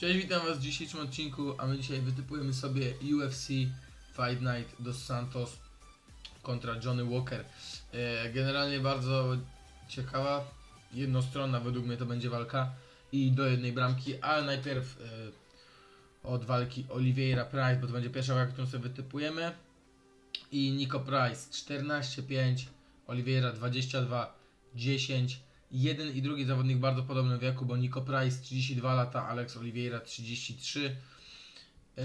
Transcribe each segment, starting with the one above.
Cześć, witam was w dzisiejszym odcinku, a my dzisiaj wytypujemy sobie UFC Fight Night dos Santos kontra Johnny Walker. E, Generalnie bardzo ciekawa, jednostronna według mnie to będzie walka i do jednej bramki, ale najpierw e, od walki Oliveira Price, bo to będzie pierwsza walka, którą sobie wytypujemy i Nico Price 14-5, Oliveira 22-10. Jeden i drugi zawodnik bardzo podobny w wieku, bo Nico Price 32 lata, Alex Oliveira 33. Yy,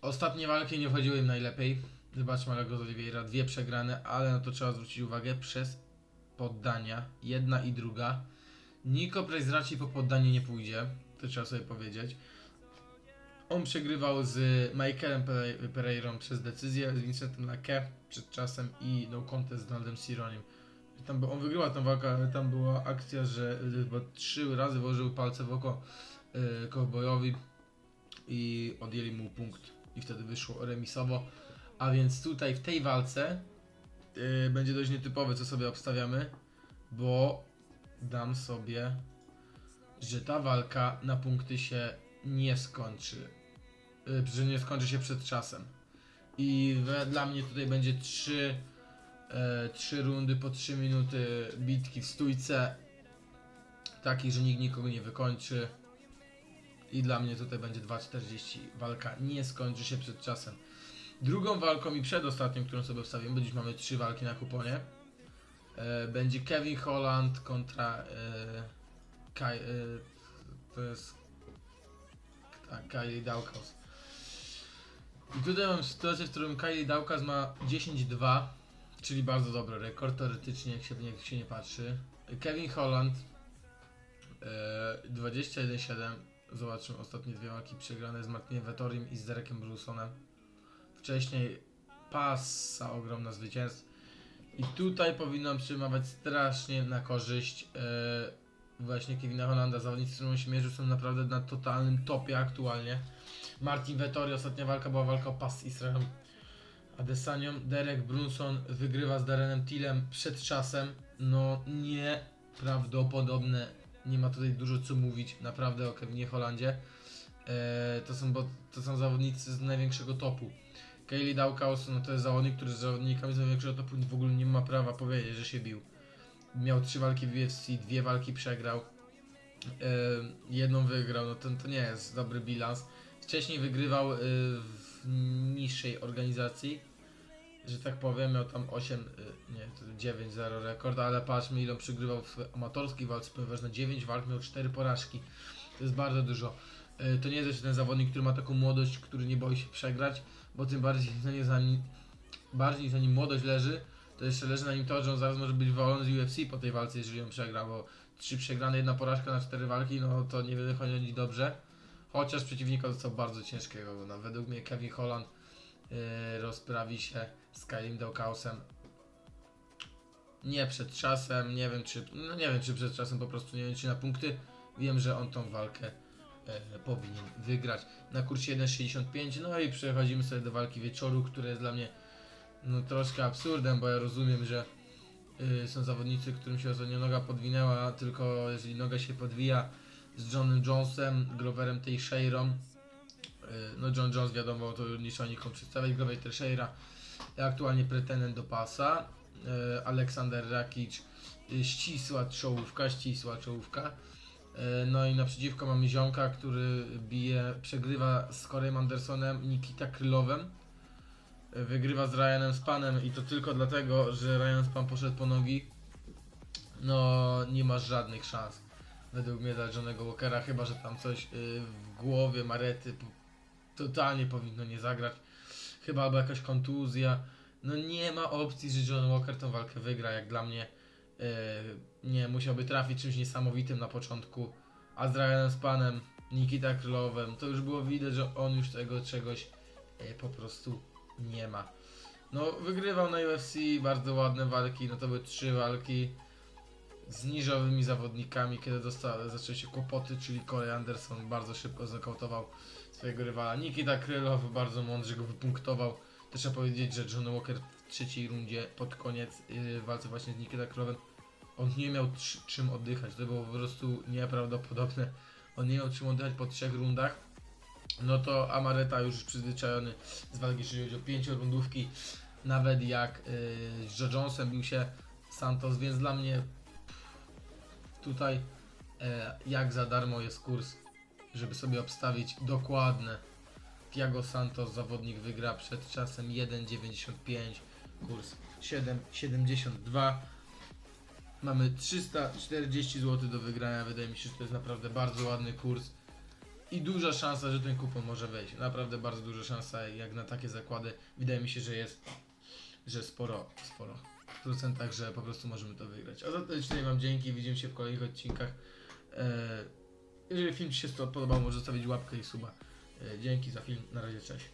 ostatnie walki nie wchodziły im najlepiej. Zobaczmy Alex Oliveira, dwie przegrane, ale no to trzeba zwrócić uwagę przez poddania, jedna i druga. Nico Price raczej po poddanie nie pójdzie, to trzeba sobie powiedzieć. On przegrywał z Michaelem Pere- Pereirą przez decyzję, z Vincentem Laque przed czasem i no contest z Donaldem Cironim. Tam, by- on wygrywa tę walkę, ale tam była akcja, że chyba trzy razy włożył palce w oko y, cowboyowi i odjęli mu punkt i wtedy wyszło remisowo. A więc tutaj w tej walce y, będzie dość nietypowe, co sobie obstawiamy, bo dam sobie, że ta walka na punkty się nie skończy. Y, że nie skończy się przed czasem. I we, dla mnie tutaj będzie trzy trzy rundy po 3 minuty bitki w stójce. Takiej, że nikt nikogo nie wykończy. I dla mnie tutaj będzie 2.40. Walka nie skończy się przed czasem. Drugą walką i przedostatnią, którą sobie wstawiłem, bo dziś mamy trzy walki na kuponie. E, będzie Kevin Holland kontra e, Kai, e, to jest tak, Kylie. I tutaj mam sytuację, w którym Kylie Daukaus ma 10-2 Czyli bardzo dobry rekord, teoretycznie, jak się, jak się nie patrzy. Kevin Holland e, 21-7. Zobaczmy ostatnie dwie walki przegrane z Martinem Vettorim i z Derekiem Brusonem. Wcześniej pasa ogromna zwycięstw. I tutaj powinnam przemawiać strasznie na korzyść e, właśnie Kevina Hollanda. Zawodnicy, z którym on się mierzył, są naprawdę na totalnym topie aktualnie. Martin Vettori, ostatnia walka była walka o pas z Israelem Adesanią. Derek Brunson wygrywa z Darrenem Tillem przed czasem. No nieprawdopodobne. Nie ma tutaj dużo co mówić naprawdę o Kevinie Hollandzie. E, to, są, bo, to są zawodnicy z największego topu. Kaylee Daukaus no to jest zawodnik, który z zawodnikami z największego topu w ogóle nie ma prawa powiedzieć, że się bił. Miał trzy walki w UFC, dwie walki przegrał. E, jedną wygrał, no to, to nie jest dobry bilans. Wcześniej wygrywał y, w niższej organizacji, że tak powiem, miał tam 8, y, nie, to 9-0 rekord, ale patrzmy ile on przygrywał w amatorskiej walce, ponieważ na 9 walk miał 4 porażki. To jest bardzo dużo. Y, To nie jest jeszcze ten zawodnik, który ma taką młodość, który nie boi się przegrać, bo tym bardziej na nie za nim, bardziej na nim młodość leży, to jeszcze leży na nim to, że on zaraz może być wywalony z UFC po tej walce, jeżeli on przegra, bo 3 przegrane, jedna porażka na 4 walki, no to nie wychodzi dobrze. Chociaż przeciwnika dostał bardzo ciężkiego. No, według mnie Kevin Holland yy, rozprawi się z Kylim Daukausem. Nie przed czasem, nie wiem czy, no nie wiem czy przed czasem po prostu, nie wiem czy na punkty. Wiem, że on tą walkę e, powinien wygrać. Na kursie 1.65, no i przechodzimy sobie do walki wieczoru, które jest dla mnie no troszkę absurdem, bo ja rozumiem, że y, są zawodnicy, którym się ostatnio noga podwinęła, tylko jeżeli noga się podwija, z Johnem Jonesem, Gloverem Teixeirą. Yy, No John Jones wiadomo, to nie trzeba nikomu przedstawiać, Glover Teixeira aktualnie pretendent do pasa. Yy, Aleksander Rakic, yy, ścisła czołówka, ścisła czołówka. No i naprzeciwko mamy Zionka, który bije, przegrywa z Coreyem Andersonem, Nikita Krylowem. Wygrywa z Ryanem Spanem i to tylko dlatego, że Ryan Span poszedł po nogi. No, nie ma żadnych szans według mnie dla Johnego Walkera, chyba że tam coś yy, w głowie Marety totalnie powinno nie zagrać. Chyba albo jakaś kontuzja. No nie ma opcji, że John Walker tą walkę wygra, jak dla mnie. Yy, nie, musiałby trafić czymś niesamowitym na początku. A z Ryanem Spanem, Nikita Krylowem, to już było widać, że on już tego czegoś yy, po prostu nie ma. No, wygrywał na UFC, bardzo ładne walki, no to były trzy walki z niżowymi zawodnikami, kiedy dosta- zaczęły się kłopoty, czyli Corey Anderson bardzo szybko znokautował swojego rywala. Nikita Krylow bardzo mądrze go wypunktował. Też trzeba powiedzieć, że John Walker w trzeciej rundzie pod koniec yy, walce właśnie z Nikita Krylowem on nie miał czym oddychać. To było po prostu nieprawdopodobne. on nie miał czym oddychać po trzech rundach, no to Amareta już przyzwyczajony z walki, jeżeli chodzi o pięciorundówki, nawet jak yy, z Joe Jonesem bił się Santos, więc dla mnie tutaj e, jak za darmo jest kurs, żeby sobie obstawić dokładne. Thiago Santos, zawodnik wygra przed czasem 1,95, kurs 7,72. Mamy 340 zł do wygrania, wydaje mi się, że to jest naprawdę bardzo ładny kurs i duża szansa, że ten kupon może wejść. Naprawdę bardzo duża szansa, jak na takie zakłady. Wydaje mi się, że jest, że sporo, sporo procentach, że po prostu możemy to wygrać. A za to dzisiaj Wam dzięki, widzimy się w kolejnych odcinkach. E, Jeżeli film Ci się podobał, może zostawić łapkę i suba. E, Dzięki za film, na razie, cześć.